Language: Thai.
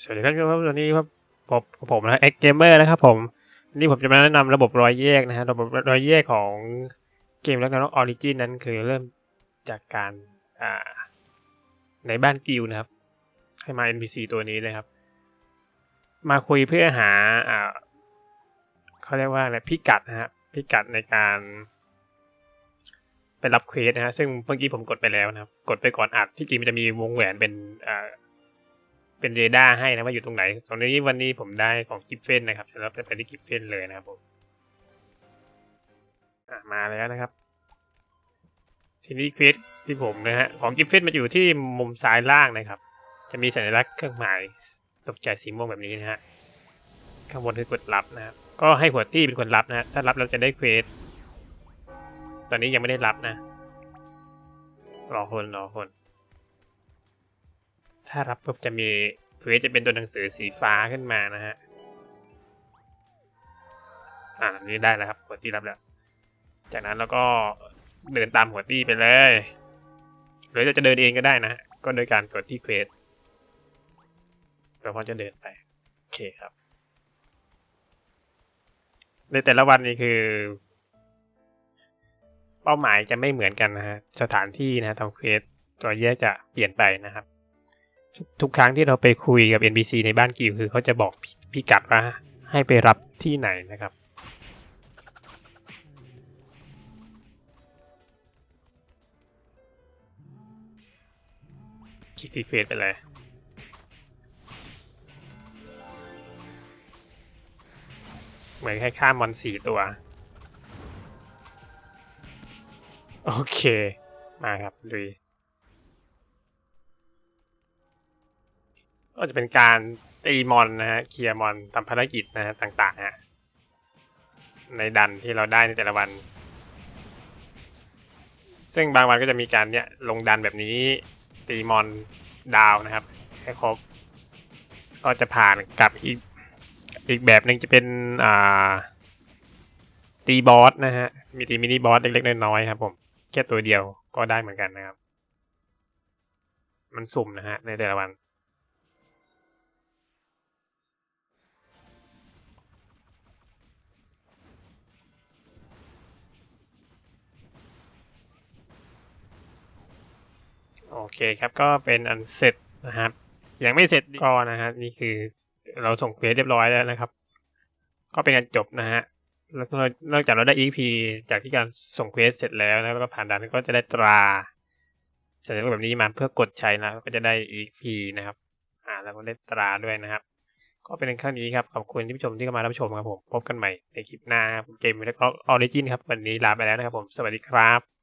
สวัสดีครับวันนี้ครับผมผมนะเอ็กเกมเมอร์นะครับผมนี่ผมจะมาแนะนำระบบรอยแยกนะฮะระบบรอยแยกของเกมแล้วกันออริจินนั้นคือเริ่มจากการอ่าในบ้านกิลด์นะครับ ให้มา NPC ตัวนี้เลยครับ มาคุยเพื่อหาอ่าเขาเรียกว่าอะไรพิกัดนะฮะพิกัดในการไปรับเควสนะฮะซึ่งเมื่อกี้ผมกดไปแล้วนะครับ กดไปก่อนอัดที่จริงมันจะมีวงแหวนเป็นอ่า เป็นเรดาร์ให้นะว่าอยู่ตรงไหนตรงนี้วันนี้ผมได้ของกิฟเฟนนะครับแล้วไปที่กิฟเฟนเลยนะครับผมมาแล้วนะครับ ทีนี้ควสที่ผมนะฮะของกิฟเฟนมาอยู่ที่มุมซ้ายล่างนะครับ จะมีสัญลักษณ์เครื่องหมายตกใจสีม่วงแบบนี้นะฮะข้างบนคือกดรับนะครับก็ให้หัวตี้เป็นคนรับนะฮะถ้ารับเราจะได้เควสตอนนี้ยังไม่ได้รับนะรอคนรอคนารับปุ๊บจะมีเควสจะเป็นตัวหนังสือสีฟ้าขึ้นมานะฮะ อ่านี่ได้แล้วครับหัวตี้รับแล้ว จากนั้นเราก็เดินตามหัวตี้ไปเลย หรือเราจะเดินเองก็ได้นะ ก็โดยการกดที่เควสเราพอจะเดินไป โอเคครับ ในแต่ละวันนี้คือ เป้าหมายจะไม่เหมือนกันนะฮะ สถานที่นะฮะทำเควสตัวแยกจะเปลี่ยนไปนะครับ ทุกครั้งที่เราไปคุยกับ NPC ในบ้านกิวคือเขาจะบอกพิกัดว่าให้ไปรับที่ไหนนะครับ คลิกที่เฟซไปเลยเหมือนแค่ฆ่ามอนสี่ตัว โอเค มาครับลุ ก็จะเป็นการตีมอนนะฮะเคลียร์มอนทำภารกิจนะฮะต่างๆฮะในดันที่เราได้ในแต่ละวัน ซึ่งบางวันก็จะมีการเนี่ยลงดันแบบนี้ตีมอนดาวนะครับ ให้ครบ ก็จะผ่านกับอีกอีกแบบหนึ่งจะเป็นอ่าตีบอสนะฮะ มีตีมินิบอสเล็กๆน้อยๆครับผม แค่ตัวเดียวก็ได้เหมือนกันนะครับ มันสุ่มนะฮะในแต่ละวัน โอเคครับก็เป็นอันเสร็จนะครับ ยังไม่เสร็จก็นะฮะนี่คือเราส่งเควสเรียบร้อยแล้วนะครับ ก็เป็นการจบนะฮะแล้วนอกจากเราได้ EP จากที่การส่งเควสเสร็จแล้วนะแล้วก็ผ่านด่านก็จะได้ตราสัญลักษณ์แบบนี้มาเพื่อกดใช้นะก็จะได้ EP นะครับ อ่า แล้วก็ได้ตราด้วยนะครับ ก็เป็นแค่นี้ครับขอบคุณที่ผู้ชมที่เข้ามารับชมครับผมพบกันใหม่ในคลิปหน้าเกมแล้วก็ออริจินครับวันนี้ลาไปแล้วนะครับผมสวัสดีครับ